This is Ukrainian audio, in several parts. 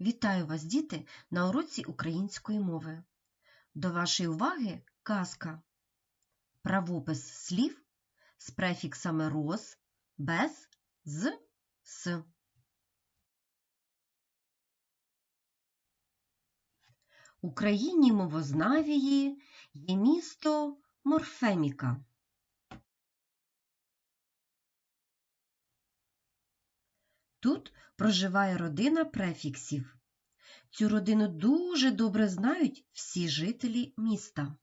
Вітаю вас, діти, на уроці української мови. До вашої уваги казка. Правопис слів з префіксами роз, без, з, с. У країні мовознавії є місто Морфеміка. Тут проживає родина префіксів. Цю родину дуже добре знають всі жителі міста.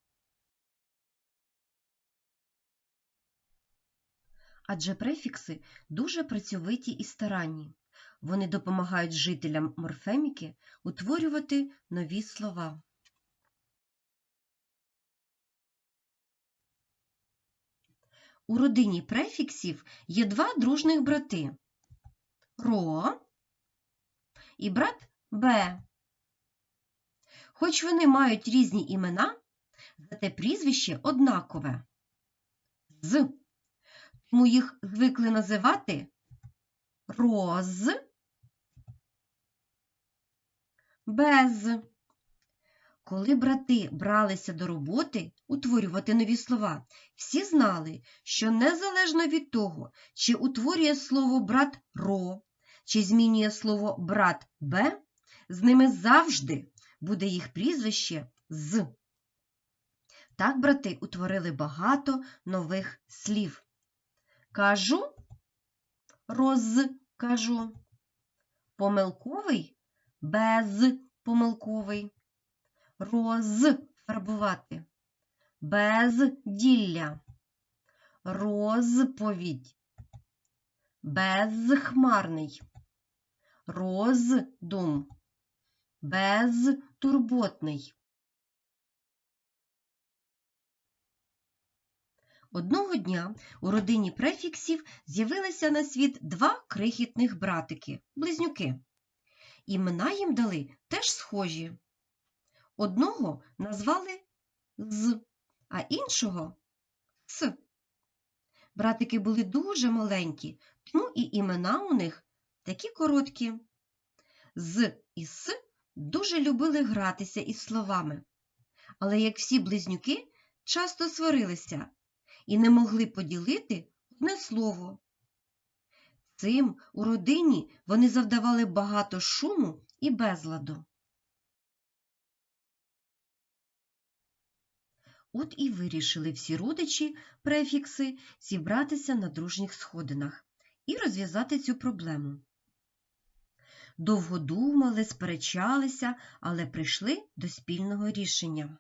Адже префікси дуже працьовиті і старанні. Вони допомагають жителям морфеміки утворювати нові слова. У родині префіксів є два дружних брати Ро і брат Б. Хоч вони мають різні імена, зате прізвище однакове з. Тому їх звикли називати роз, без. Коли брати бралися до роботи утворювати нові слова, всі знали, що незалежно від того, чи утворює слово брат ро, чи змінює слово брат Б, з ними завжди буде їх прізвище з. Так брати утворили багато нових слів. Кажу, розкажу. Помилковий безпомилковий. Розфарбувати. Безділля. Розповідь. Безхмарний. Роздум. Безтурботний. Одного дня у родині префіксів з'явилися на світ два крихітних братики, близнюки. Імена їм дали теж схожі. Одного назвали з, а іншого с. Братики були дуже маленькі, тому і імена у них такі короткі. З і с дуже любили гратися із словами, але, як всі близнюки, часто сварилися і не могли поділити одне слово. Цим у родині вони завдавали багато шуму і безладу. От і вирішили всі родичі, префікси, зібратися на дружніх сходинах і розв'язати цю проблему. Довго думали, сперечалися, але прийшли до спільного рішення.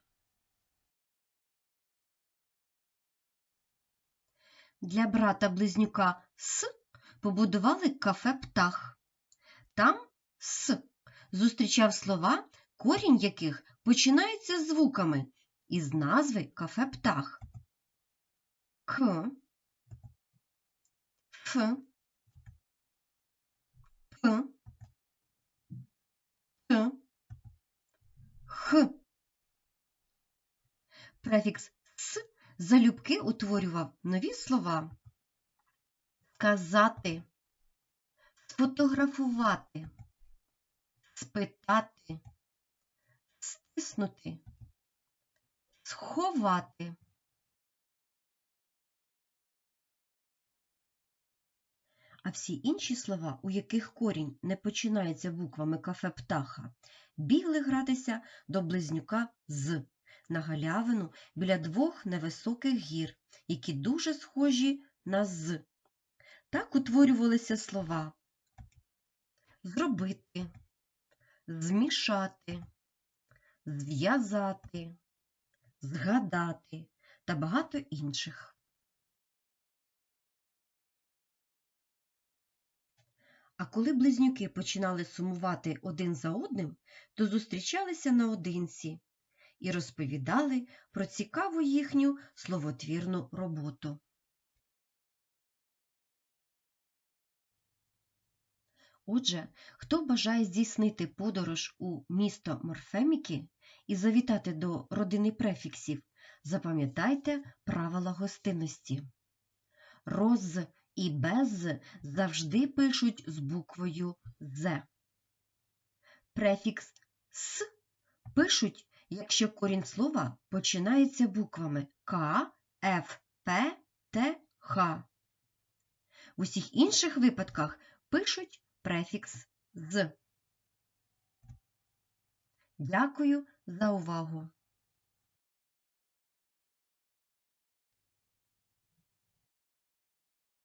Для брата близнюка С побудували кафе птах. Там С зустрічав слова, корінь яких починається з звуками із назви кафе птах. К, Ф, П, Т, Х. Префікс С залюбки утворював нові слова. Сказати, сфотографувати, спитати, стиснути, сховати. А всі інші слова, у яких корінь не починається буквами кафе птаха, бігли гратися до близнюка з на галявину біля двох невисоких гір, які дуже схожі на з. Так утворювалися слова зробити, змішати, зв'язати, згадати та багато інших. А коли близнюки починали сумувати один за одним, то зустрічалися наодинці і розповідали про цікаву їхню словотвірну роботу. Отже, хто бажає здійснити подорож у місто Морфеміки і завітати до родини префіксів, запам'ятайте правила гостинності. Роз і без завжди пишуть з буквою З. Префікс с пишуть, якщо корінь слова починається буквами К, Ф, П, Т, Х. В усіх інших випадках пишуть префікс з. Дякую за увагу!